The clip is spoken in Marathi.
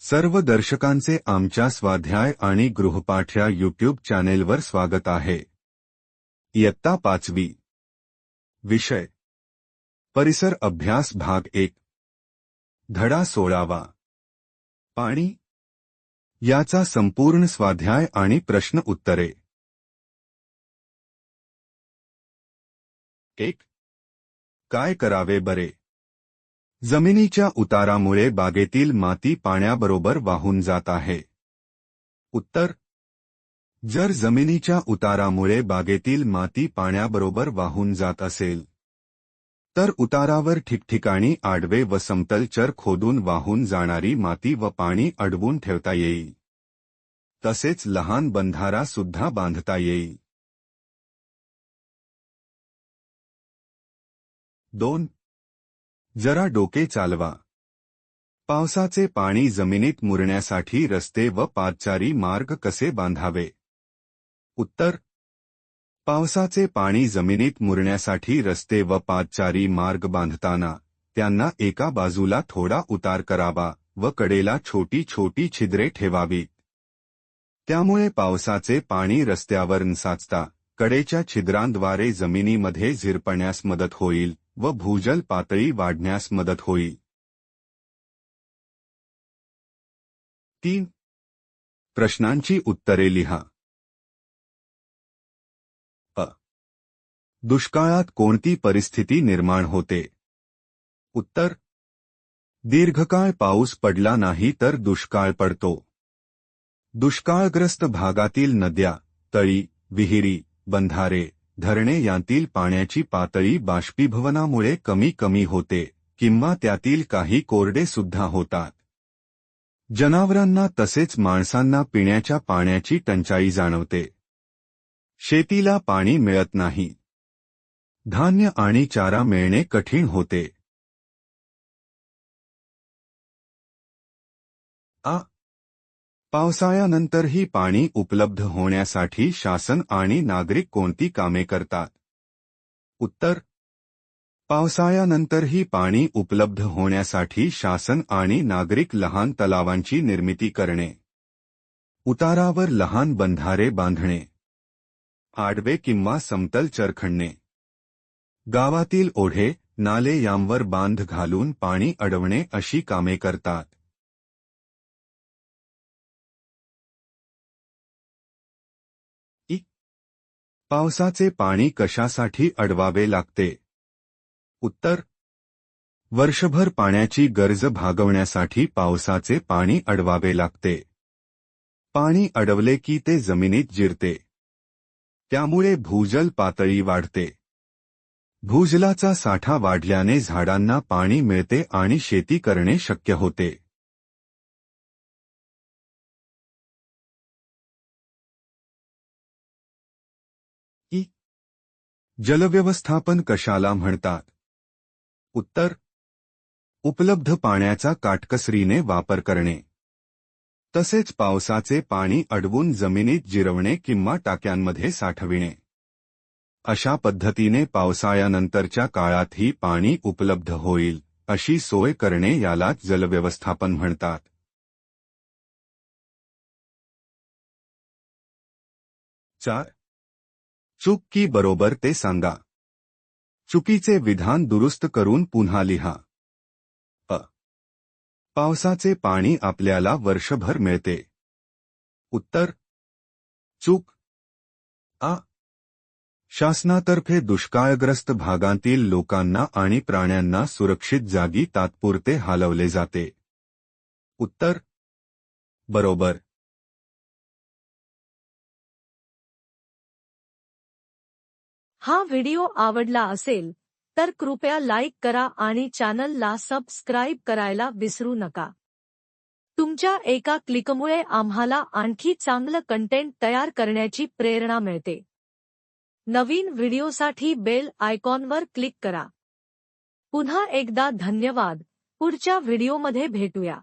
सर्व दर्शकांचे आमच्या स्वाध्याय आणि गृहपाठ या यूट्यूब चॅनेलवर स्वागत आहे. इयत्ता पाचवी. विषय. परिसर अभ्यास भाग एक. धडा सोळावा. पाणी. याचा संपूर्ण स्वाध्याय आणि प्रश्न उत्तरे. एक. काय करावे बरे? जमिनीच्या उतारामुळे बागेतील माती पाण्याबरोबर वाहून जात आहे. उत्तर. जर जमिनीच्या उतारामुळे बागेतील माती पाण्याबरोबर वाहून जात असेल तर उतारावर ठिकठिकाणी आडवे व समतलचर खोदून वाहून जाणारी माती व पाणी अडवून ठेवता येईल. तसेच लहान बंधारा सुद्धा बांधता येईल. दोन. जरा डोके चालवा. पावसाचे पाणी जमिनीत मुरण्यासाठी रस्ते व पादचारी मार्ग कसे बांधावे? उत्तर पावसाचे पाणी जमिनीत मुरण्यासाठी रस्ते व पादचारी मार्ग बांधताना त्यांना एका बाजूला थोडा उतार करावा व कडेला छोटी छोटी छिद्रे ठेवावीत. त्यामुळे पावसाचे पाणी रस्त्यावर न साचता कडेच्या छिद्रांद्वारे जमिनीमध्ये झिरपण्यास मदत होईल. व भूजल पातळी वाढण्यास मदत होईल. तीन. प्रश्नांची उत्तरे लिहा. अ. दुष्काळात कोणती परिस्थिती निर्माण होते? उत्तर. दीर्घकाळ पाऊस पडला नाही तर दुष्काळ पडतो. दुष्काळग्रस्त भागातील नद्या तळी विहिरी बंधारे धरणे यांतील पाण्याची पातळी बाष्पीभवनामुळे कमी कमी होते किंवा त्यातील काही कोरडे सुद्धा होतात. जनावरांना तसेच माणसांना पिण्याच्या पाण्याची टंचाई जाणवते. शेतीला पाणी मिळत नाही. धान्य आणि चारा मिळणे कठीण होते. आ पावसाळ्यानंतरही पाणी उपलब्ध होण्यासाठी शासन आणि नागरिक कोणती कामे करतात? उत्तर. पावसाळ्यानंतरही पाणी उपलब्ध होण्यासाठी शासन आणि नागरिक लहान तलावांची निर्मिती करणे. उतारावर लहान बंधारे बांधणे. आडवे किंवा समतल चरखणणे गावातील ओढे नाले यांवर बांध घालून पाणी अडवणे अशी कामे करतात. पावसाचे पाणी कशासाठी अडवावे लागते? उत्तर. वर्षभर पाण्याची गरज भागवण्यासाठी पावसाचे पाणी अडवावे लागते. पाणी अडवले की ते जमिनीत जिरते. त्यामुळे भूजल पातळी वाढते. भूजलाचा साठा वाढल्याने झाडांना पाणी मिळते आणि शेती करणे शक्य होते. जलव्यवस्थापन कशाला म्हणतात? उत्तर उपलब्ध पाण्याचा काटकसरीने वापर करणे. तसेच पावसाचे पाणी अडवून जमिनीत जिरवणे किंवा टाक्यांमध्ये साठविणे. अशा पद्धतीने पावसाळ्यानंतरच्या काळातही पाणी उपलब्ध होईल अशी सोय करणे यालाच जलव्यवस्थापन म्हणतात. चार चूक की बरोबर ते सांगा. चुकीचे विधान दुरुस्त करून पुन्हा लिहा. अ. पावसाचे पाणी आपल्याला वर्षभर मिळते. उत्तर. चूक. आ शासनातर्फे दुष्काळग्रस्त भागांतील लोकांना आणि प्राण्यांना सुरक्षित जागी तात्पुरते हलवले जाते. उत्तर. बरोबर. हा व्हिडिओ आवडला असेल तर कृपया लाईक करा आणि चॅनलला सबस्क्राईब करायला विसरू नका. तुमच्या एका क्लिकमुळे आम्हाला आणखी चांगलं कंटेंट तयार करण्याची प्रेरणा मिळते. नवीन व्हिडिओसाठी बेल आयकॉनवर क्लिक करा. पुन्हा एकदा धन्यवाद. पुढच्या व्हिडिओमध्ये भेटूया.